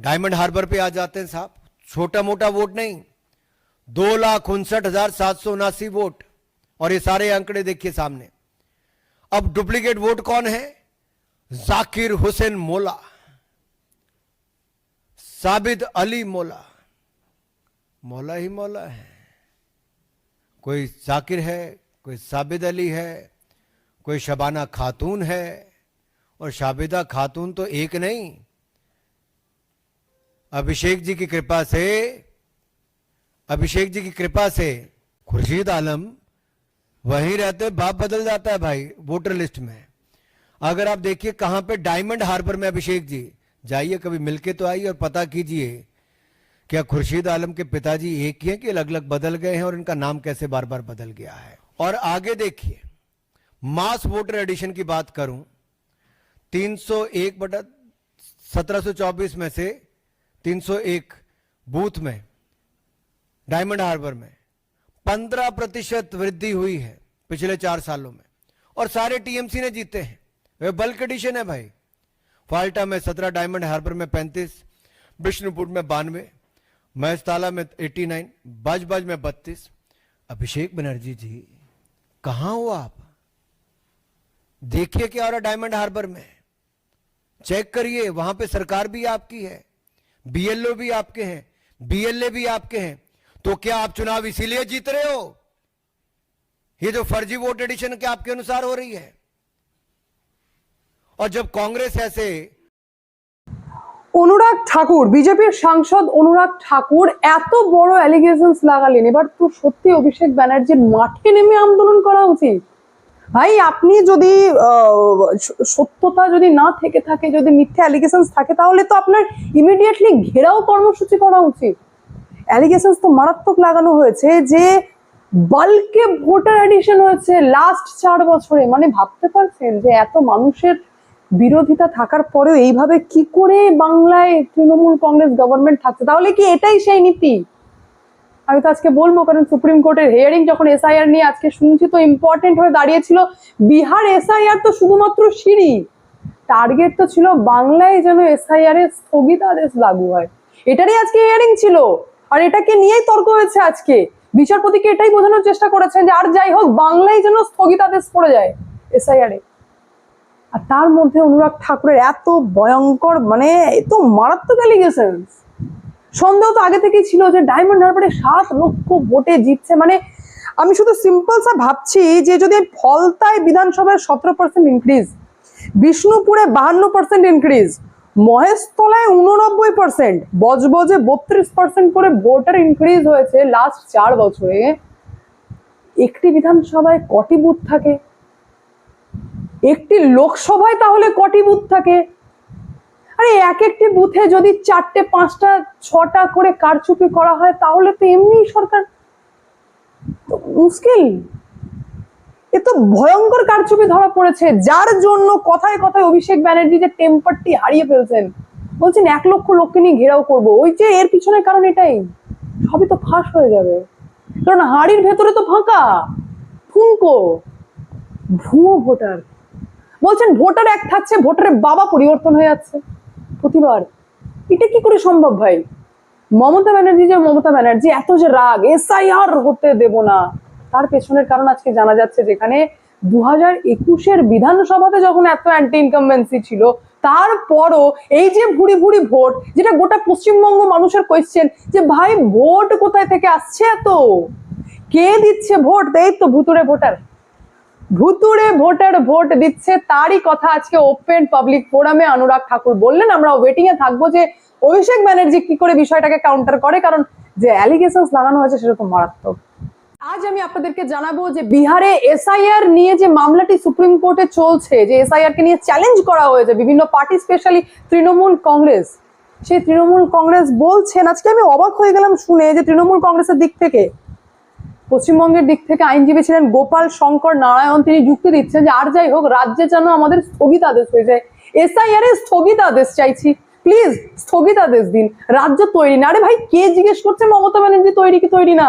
Diamond harbour पे आ जाते हैं साहब। छोटा मोटा वोट नहीं। दो लाख उनसठ हज़ार सात सौ उनासी वोट। और ये सारे आंकड़े देखिए सामने। अब डुप्लीकेट वोट कौन है? जाकिर हुसैन मोला। साबिद अली मोला। मौला ही मौला है। कोई जाकिर है, कोई साबिद अली है, कोई शबाना खातून है। और शाबिदा खातून तो एक नहीं। अभिषेक जी की कृपा से, अभिषेक जी की कृपा से खुर्शीद आलम, वहीं रहते बाप बदल जाता है भाई, वोटर लिस्ट में। अगर आप देखिए कहाँ पे डायमंड हार्बर में अभिषेक जी, जाइए कभी मिलके तो आइए और पता कीजिए, क्या खुर्शीद आलम के पिताजी एक ही हैं कि अलग अलग बदल गए हैं और इनका नाम कैसे बार बार बदल गया है? और आगे देखिए, मास वोटर एडिशन की बात करूँ 301 बटा 1724 में से 301 बूथ में, डायमंड हार्बर में 15 प्रतिशत वृद्धि हुई है पिछले चार सालों में। और सारे टीएमसी ने जीते हैं। वे बल्क एडिशन है भाई। फाल्टा में 17 डायमंड हार्बर में 35 विष्णुपुर में बानवे महसताला में 89 बाजबाज में 32 अभिषेक बनर्जी जी, कहाँ हो आप? देखिए क्या हो रहा डायमंड हार्बर में। चेक करिए, वहाँ पे सरकार भी आपकी है। बीएलओ भी आपके हैं बीएलए भी आपके हैं तो क्या आप चुनाव इसीलिए जीत रहे हो ये जो फर्जी वोट एडिशन के आपके अनुसार हो रही है और जब कांग्रेस ऐसे অনুরাগ ঠাকুর বিজেপির সাংসদ অনুরাগ ঠাকুর এত বড় অ্যালিগেশনস লাগালেন এবার তো সত্যি অভিষেক ব্যানার্জির মাঠে নেমে আন্দোলন করা উচিত ভাই, আপনি যদি সত্যতা যদি না থেকে থাকে, যদি মিথ্যে অ্যালিগেশনস থাকে, তাহলে তো আপনার ইমিডিয়েটলি ঘেরাও কর্মসূচি করা উচিত। অ্যালিগেশনস তো মারাত্মক লাগানো হয়েছে যে বাল্কে ভোটার অ্যাডিশন হয়েছে লাস্ট চার বছরে। মানে ভাবতে পারছেন যে এত মানুষের বিরোধিতা থাকার পরেও এইভাবে কি করে বাংলায় তৃণমূল কংগ্রেস গভর্নমেন্ট থাকছে? তাহলে কি এটাই সেই নীতি? আমি তো আজকে বলব, কারণ সুপ্রিম কোর্টের হিয়ারিং যখন এসআইআর নিয়ে আজকে শুনছি তো ইম্পর্টেন্ট হয়ে দাঁড়িয়েছিল। বিহার এসআইআর তো শুধুমাত্র সিঁড়ি। টার্গেট তো ছিল বাংলায় যেন এসআইআর এর স্থগিতাদেশ লাগু হয়। এটারই আজকে হিয়ারিং ছিল। আর এটাকে নিয়েই তর্ক হয়েছে আজকে। বিচারপতিকে এটাই বোঝানোর চেষ্টা করেছেন যে, আর যাই হোক, বাংলায় যেন স্থগিতাদেশ পড়ে যায় এসআইআর এ। আর তার মধ্যে অনুরাগ ঠাকুরের এত ভয়ঙ্কর মানে এত মারাত্মক অ্যালিগেশনস সন্দেহ তো আগে থেকেই ছিল যে ডায়মন্ড হারবারে সাত লক্ষ ভোটে জিতছে। মানে আমি শুধু সিম্পল সা ভাবছি যে যদি ফলতায় বিধানসভায় সতেরো পার্সেন্ট ইনক্রিজ বিষ্ণুপুরে বাহান্ন পার্সেন্ট ইনক্রিজ মহেশতলায় উননব্বই পার্সেন্ট বজবজে বত্রিশ পার্সেন্ট করে ভোটার ইনক্রিজ হয়েছে লাস্ট চার বছরে, একটি বিধানসভায় কটি বুথ থাকে? একটি লোকসভায় তাহলে কটি বুথ থাকে? আরে এক একটি বুথে যদি চারটে, পাঁচটা, ছটা করে কারচুপি করা হয়, তাহলে তো এমনি সরকার মুশকিল। এ তো ভয়ঙ্কর কারচুপি ধরা পড়েছে। যার জন্য কথায় কথায় অভিষেক ব্যানার্জি যে টেম্পারটি হারিয়ে ফেলছেন, বলছেন এক লক্ষ লোককে নিয়ে ঘেরাও করব। ওই যে এর পিছনের কারণ এটাই। সবই তো ফাঁস হয়ে যাবে। কারণ হাড়ির ভেতরে তো ফাঁকা। ফুঙ্কো ভুয়ো ভোটার। বলছেন ভোটার এক থাকছে, ভোটারের বাবা পরিবর্তন হয়ে যাচ্ছে। প্রতিবার, এটা কি করে সম্ভব ভাই? মমতা ব্যানার্জি যে মমতা ব্যানার্জি, এত যে রাগ, এসআইআর হতে দেব না। তার পেছনের কারণ আজকে জানা যাচ্ছে যেখানে দু হাজার একুশের বিধানসভাতে যখন এত অ্যান্টি ইনকামবেন্সি ছিল, তারপরও এই যে ভুড়ি ভুড়ি ভোট, যেটা গোটা পশ্চিমবঙ্গ মানুষের কোয়েশ্চেন যে ভাই ভোট কোথায় থেকে আসছে এত? কে দিচ্ছে ভোট? এই তো ভুতুরে ভোটার। ভুতুড়ে ভোটার ভোট দিচ্ছে তারই কথা আজকে ওপেন পাবলিক ফোরামে অনুরাগ ঠাকুর বললেন। আমরা ওয়েটিং এ থাকব যে অভিষেক ব্যানার্জি কি করে বিষয়টাকে কাউন্টার করে, কারণ যে অ্যালিগেশন লাগানো হয়েছে তো মারাত্মক। আজ আমি আপনাদেরকে জানাব যে বিহারে এসআইআর নিয়ে যে মামলাটি সুপ্রিম কোর্টে চলছে, যে এসআইআর কে নিয়ে চ্যালেঞ্জ করা হয়েছে, বিভিন্ন পার্টি স্পেশালি তৃণমূল কংগ্রেস। সেই তৃণমূল কংগ্রেস বলছেন, আজকে আমি অবাক হয়ে গেলাম শুনে যে তৃণমূল কংগ্রেসের দিক থেকে পশ্চিমবঙ্গের দিক থেকে আইনজীবী ছিলেন গোপাল শঙ্কর নারায়ণ। তিনি যুক্তি দিচ্ছেন যে আর যাই হোক, রাজ্যে যেন আমাদের স্থগিতাদেশ হয়ে যায়। এসআইআর এর স্থগিতাদেশ চাইছি। প্লিজ, স্থগিতাদেশ দিন। রাজ্য তৈরি না। আরে ভাই, কে জিজ্ঞেস করছে? মমতা ব্যানার্জি তৈরি কি তৈরি না?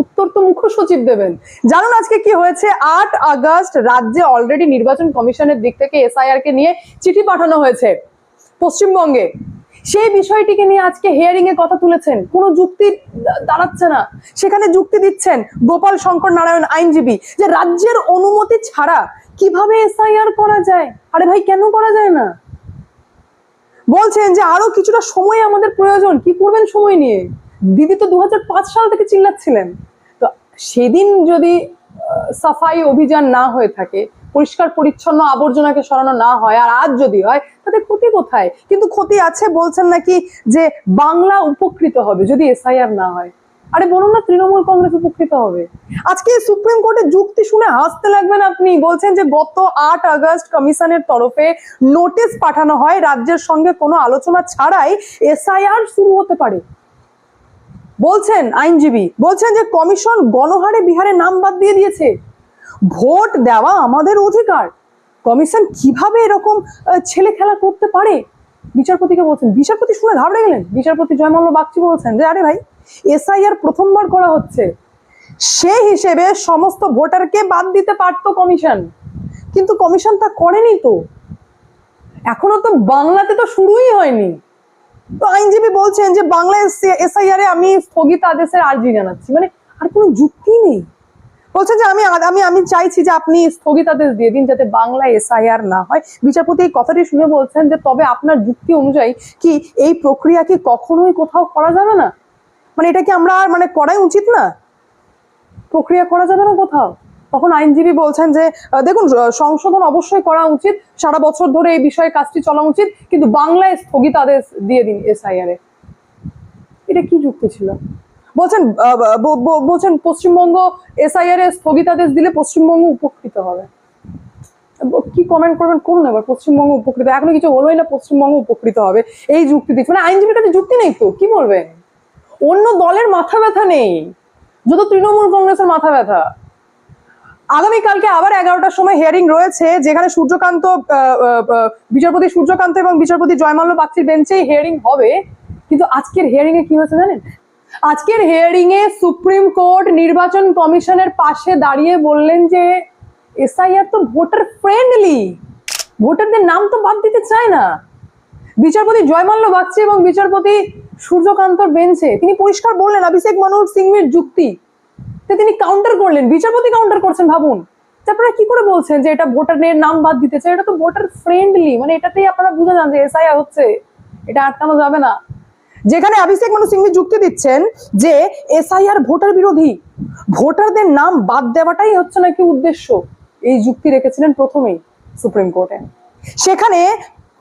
উত্তর তো মুখ্য সচিব দেবেন। জানুন আজকে কি হয়েছে? আট আগস্ট রাজ্যে অলরেডি নির্বাচন কমিশনের দিক থেকে এসআইআর কে নিয়ে চিঠি পাঠানো হয়েছে। পশ্চিমবঙ্গে সেই বিষয়টিকে নিয়ে আজকে হিয়ারিং এ কথা তুলেছেন। কোনো যুক্তি দাঁড়াচ্ছে না। সেখানে যুক্তি দিচ্ছেন গোপাল শঙ্কর নারায়ণ আইনজীবী যে রাজ্যের অনুমতি ছাড়া কীভাবে এসআইআর করা যায়? আরে ভাই, কেন করা যায় না? বলছেন যে আরও কিছুটা সময় আমাদের প্রয়োজন। কি করবেন সময় নিয়ে? দিদি তো দু হাজার পাঁচ সাল থেকে চিল্লাচ্ছিলেন। তো সেদিন যদি সাফাই অভিযান না হয়ে থাকে পরিষ্কার, পরিচ্ছন্ন আবর্জনাকে সরানো না হয়, আর আজ যদি হয়, তাতে ক্ষতি কোথায়? কিন্তু ক্ষতি আছে বলছেন নাকি যে বাংলা উপকৃত হবে যদি এসআইআর না হয়। আরে বলুন না, তৃণমূল কংগ্রেস উপকৃত হবে। আজকে সুপ্রিম কোর্টের যুক্তি শুনে হাসতে লাগবেন আপনি। বলছেন যে গত আট আগস্ট কমিশনের তরফে নোটিশ পাঠানো হয়, রাজ্যের সঙ্গে কোনো আলোচনা ছাড়াই এসআইআর শুরু হতে পারে। বলছেন আইনজীবী, বলছেন যে কমিশন গণহারে বিহারে নাম বাদ দিয়ে দিয়েছে। ভোট দেওয়া আমাদের অধিকার। কমিশন কীভাবে এরকম ছেলে খেলা করতে পারে? বিচারপতিকে বলছেন, বিচারপতি শুনে ঘাবড়ে গেলেন। বিচারপতি জয়মাল্য বাগচি বলছেন যে, আরে ভাই, এসআইআর প্রথমবার করা হচ্ছে। সেই হিসেবে সমস্ত ভোটারকে বাদ দিতে পারতো কমিশন। কিন্তু কমিশন তা করেনি তো। এখনও তো বাংলাতে তো শুরুই হয়নি। তো আইনজীবী বলছেন যে, বাংলা এসআইআর এ আমি স্থগিত আদেশের আর্জি জানাচ্ছি। মানে আর কোনো যুক্তি নেই। বলছেন যে আমি আমি আমি চাইছি যে আপনি স্থগিতাদেশ দিয়ে দিন যাতে বাংলা এসআইআর না হয়। বিচারপতি এই কথাটি শুনে বলছেন যে তবে আপনার যুক্তি অনুযায়ী কি এই প্রক্রিয়া কি কখনোই কোথাও করা যাবে না? মানে এটা কি আমরা আর মানে করাই উচিত না? প্রক্রিয়া করা যাবে না কোথাও? তখন আইনজীবী বলছেন যে দেখুন সংশোধন অবশ্যই করা উচিত, সারা বছর ধরে এই বিষয়ে কাজটি চলা উচিত, কিন্তু বাংলায় স্থগিতাদেশ দিয়ে দিন এসআইআর এটা কি যুক্তি ছিল? বলছেন বলছেন পশ্চিমবঙ্গ এসআইআর এ স্থগিতাদেশ দিলে পশ্চিমবঙ্গ উপকৃত হবে। কি কমেন্ট করবেন করুন এবার পশ্চিমবঙ্গ উপকৃত, এখনও কিছু হলোই না, পশ্চিমবঙ্গ উপকৃত হবে। এই যুক্তি দিচ্ছে মানে আইনজীবীর কাছে যুক্তি নেই তো, কি বলবেন? অন্য দলের মাথা ব্যথা নেই, যত তৃণমূল কংগ্রেসের মাথা ব্যথা। আগামীকালকে আবার এগারোটার সময় হিয়ারিং রয়েছে, যেখানে সূর্যকান্ত বিচারপতি সূর্যকান্ত এবং বিচারপতি জয়মাল্য বাগচির বেঞ্চে হিয়ারিং হবে। কিন্তু আজকের হিয়ারিং এ কি হয়েছে জানেন? আজকের হিয়ারিং এ সুপ্রিম কোর্ট নির্বাচন কমিশনের পাশে দাঁড়িয়ে বললেন যে এসআইআর তো ভোটার ফ্রেন্ডলি ভোটারদের নাম তো বাদ দিতে চায় না। বিচারপতি জয়মাল্য বাগচি এবং বিচারপতি সূর্যকান্তর বেঞ্চে তিনি পরিষ্কার বললেন, অভিষেক মনোহর সিংহের যুক্তি। তিনি কাউন্টার করলেন। বিচারপতি কাউন্টার করছেন ভাবুন। তো আপনারা কি করে বলছেন যে এটা ভোটারের নাম বাদ দিতে চাই এটা তো ভোটার ফ্রেন্ডলি মানে এটাতেই আপনারা বুঝে যান যে এসআইআর হচ্ছে। এটা আটকানো যাবে না। যেখানে অভিষেক মনু সিংভি যুক্তি দিচ্ছেন যে এসআইআর ভোটার বিরোধী। ভোটারদের নাম বাদ দেওয়াটাই হচ্ছে নাকি উদ্দেশ্য। এই যুক্তি রেখেছিলেন প্রথমেই সুপ্রিম কোর্টে। সেখানে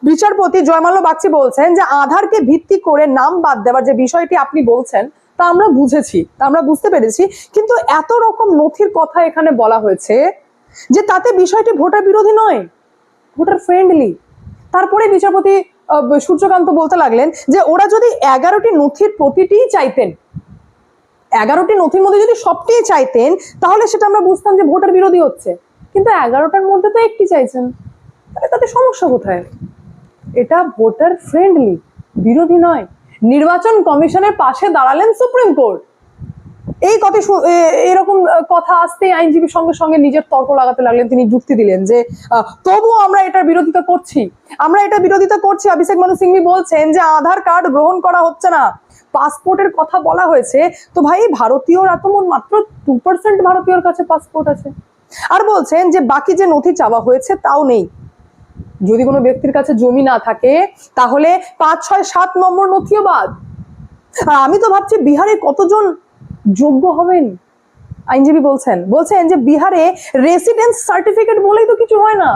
বিচারপতি জয়মাল্য বাগচি বলছেন যে আধারকে ভিত্তি করে নাম বাদ দেওয়ার যে বিষয়টি আপনি বলছেন, তা আমরা বুঝেছি, তা আমরা বুঝতে পেরেছি। কিন্তু এত রকম নথির কথা এখানে বলা হয়েছে যে তাতে বিষয়টি ভোটার বিরোধী নয়, ভোটার ফ্রেন্ডলি। তারপরে বিচারপতি সূর্যকান্ত বলতে লাগলেন যে ওরা যদি এগারোটি নথির প্রতিটিই চাইতেন, এগারোটি নথির মধ্যে যদি সবটিই চাইতেন, তাহলে সেটা আমরা বুঝতাম যে ভোটার বিরোধী হচ্ছে। কিন্তু এগারোটার মধ্যে তো একটি চাইছেন। তাহলে তাতে সমস্যা কোথায়? এটা ভোটার ফ্রেন্ডলি বিরোধী নয়। নির্বাচন কমিশনের পাশে দাঁড়ালেন সুপ্রিম কোর্ট। এই কথা এরকম কথা আসতেই আইনজীবীর সঙ্গে সঙ্গে নিজের তর্ক লাগাতে লাগলেন, তিনি যুক্তি দিলেন যে তবুও আমরা এটার বিরোধিতা করছি। আমরা এটা বিরোধিতা করছি। অভিষেক মানু সিংভি বলছেন যে, আধার কার্ড গ্রহণ করা হচ্ছে না। পাসপোর্টের কথা বলা হয়েছে। তো ভাই, ভারতীয়রা তো মোট মাত্র টু পার্সেন্ট ভারতীয়র কাছে পাসপোর্ট আছে। আর বলছেন যে, বাকি যে নথি চাওয়া হয়েছে তাও নেই। যদি কোনো ব্যক্তির কাছে জমি না থাকে, তাহলে পাঁচ, ছয়, সাত নম্বর নথিও বাদ। আমি তো ভাবছি বিহারে কতজন যোগ্য হবেন? আইনজীবী বলছেন। বলছেন যে বিহারে রেসিডেন্স সার্টিফিকেট বলেই তো কিছু হয় না।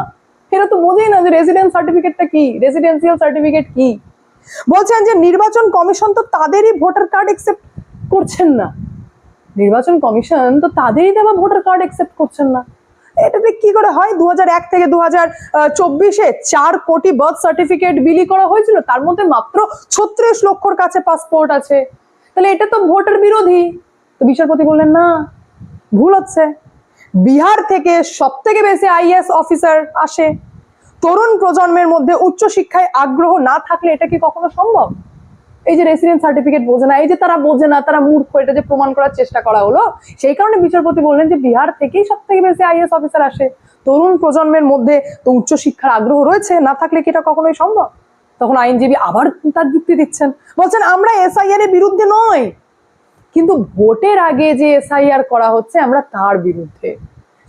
এরা তো বোঝেই না যে রেসিডেন্স সার্টিফিকেটটা কি? রেসিডেন্সিয়াল সার্টিফিকেট কি? বলছেন যে নির্বাচন কমিশন তো তাদেরই ভোটার কার্ড একসেপ্ট করছেন না। নির্বাচন কমিশন তো তাদেরই দেওয়া ভোটার কার্ড একসেপ্ট করছেন না। এটাতে কি করে হয়? দু থেকে দু হাজার চব্বিশে চার কোটি বার্থ সার্টিফিকেট বিলি করা হয়েছিল। তার মধ্যে মাত্র ছত্রিশ লক্ষর কাছে পাসপোর্ট আছে। তাহলে এটা তো ভোটার বিরোধী। তো বিচারপতি বললেন, না, ভুল হচ্ছে। বিহার থেকে সব থেকে বেশি আইএস অফিসার আসে। তরুণ প্রজন্মের মধ্যে উচ্চ শিক্ষায় আগ্রহ না থাকলে এটা কি কখনো সম্ভব? এই যে রেসিডেন্ট সার্টিফিকেট বোঝে না, এই যে তারা বোঝে না, তারা মূর্খ, এটা যে প্রমাণ করার চেষ্টা করা হলো, সেই কারণে বিচারপতি বললেন যে বিহার থেকেই সব থেকে বেশি আইএস অফিসার আসে। তরুণ প্রজন্মের মধ্যে তো উচ্চ শিক্ষার আগ্রহ রয়েছে, না থাকলে কি এটা কখনোই সম্ভব? তখন আইনজীবী আবার তার যুক্তি দিচ্ছেন। বলছেন, আমরা এসআইআর এর বিরুদ্ধে নয় কিন্তু ভোটের আগে যে এসআইআর করা হচ্ছে আমরা তার বিরুদ্ধে।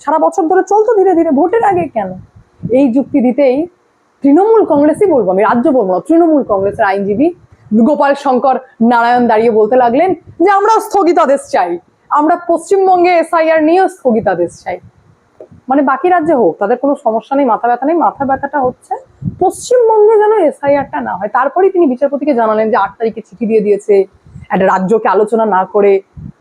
সারা বছর ধরে চলতো ধীরে ধীরে, ভোটের আগে কেন? এই যুক্তি দিতেই তৃণমূল কংগ্রেসই বলব আমি, রাজ্য বলব না, তৃণমূল কংগ্রেসের আইনজীবী গোপাল শঙ্কর নারায়ণ দাঁড়িয়ে বলতে লাগলেন যে আমরা স্থগিতাদেশ চাই, আমরা পশ্চিমবঙ্গে এসআইআর নিয়েও স্থগিতাদেশ চাই। মানে বাকি রাজ্যে হোক, তাদের কোনো সমস্যা নেই, মাথা ব্যথা নেই, মাথা ব্যথাটা হচ্ছে পশ্চিমবঙ্গে যেন এসআইআরটা না হয়। তারপরেই তিনি বিচারপতিকে জানালেন যে আট তারিখে চিঠি দিয়ে দিয়েছে একটা রাজ্যকে আলোচনা না করে,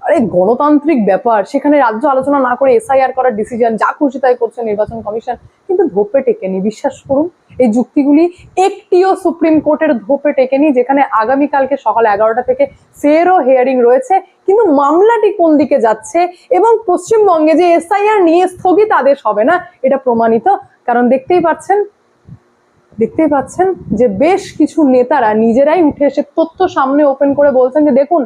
আরে গণতান্ত্রিক ব্যাপার, সেখানে রাজ্য আলোচনা না করে এসআইআর করার ডিসিশন যা খুশি তাই করছে নির্বাচন কমিশন, কিন্তু ধোপে টেকেনি। বিশ্বাস করুন, এই যুক্তিগুলি একটিও সুপ্রিম কোর্টের ধোপে টেকেনি, যেখানে আগামীকালকে সকাল এগারোটা থেকে ফেরও হিয়ারিং রয়েছে। কিন্তু মামলাটি কোন দিকে যাচ্ছে এবং পশ্চিমবঙ্গে যে এসআইআর নিয়ে স্থগিত আদেশ হবে না, এটা প্রমাণিত। কারণ দেখতেই পাচ্ছেন দেখতেই পাচ্ছেন যে বেশ কিছু নেতারা নিজেরাই উঠে এসে তথ্য সামনে ওপেন করে বলছেন যে, দেখুন,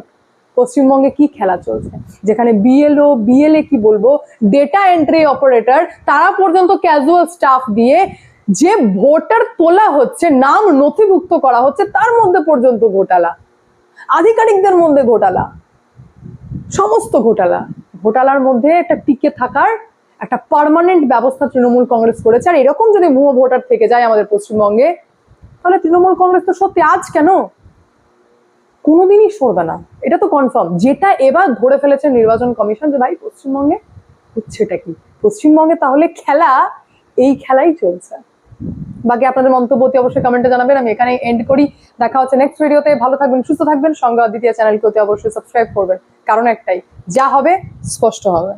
পশ্চিমবঙ্গে কি খেলা চলছে? যেখানে বিএলও বিএলএ কি বলব ডেটা এন্ট্রি অপারেটর তারা পর্যন্ত ক্যাজুয়াল স্টাফ দিয়ে যে ভোটার তোলা হচ্ছে, নাম নথিভুক্ত করা হচ্ছে, তার মধ্যে পর্যন্ত ঘোটালা। আধিকারিকদের মধ্যে ঘোটালা। সমস্ত ঘোটালা। ঘোটালার মধ্যে একটা টিকে থাকার একটা পার্মানেন্ট ব্যবস্থা তৃণমূল কংগ্রেস করেছে। আর এরকম যদি ভুয়ো ভোটার থেকে যায় আমাদের পশ্চিমবঙ্গে, তাহলে তৃণমূল কংগ্রেস তো সত্যি আজ কেন? কোনোদিনই সরবে না। এটা তো কনফার্ম যেটা এবার ধরে ফেলেছে নির্বাচন কমিশন যে, ভাই, পশ্চিমবঙ্গে হচ্ছেটা কি? পশ্চিমবঙ্গে তাহলে খেলা, এই খেলাই চলছে। বাকি আপনাদের মন্তব্য অতি অবশ্যই কমেন্টে জানাবেন। আমি এখানে এন্ড করি। দেখা হচ্ছে নেক্সট ভিডিওতে ভালো থাকবেন, সুস্থ থাকবেন। সঙ্গে দ্বিতীয় চ্যানেলকে অতি অবশ্যই সাবস্ক্রাইব করবেন। কারণ একটাই, যা হবে, স্পষ্ট হবে।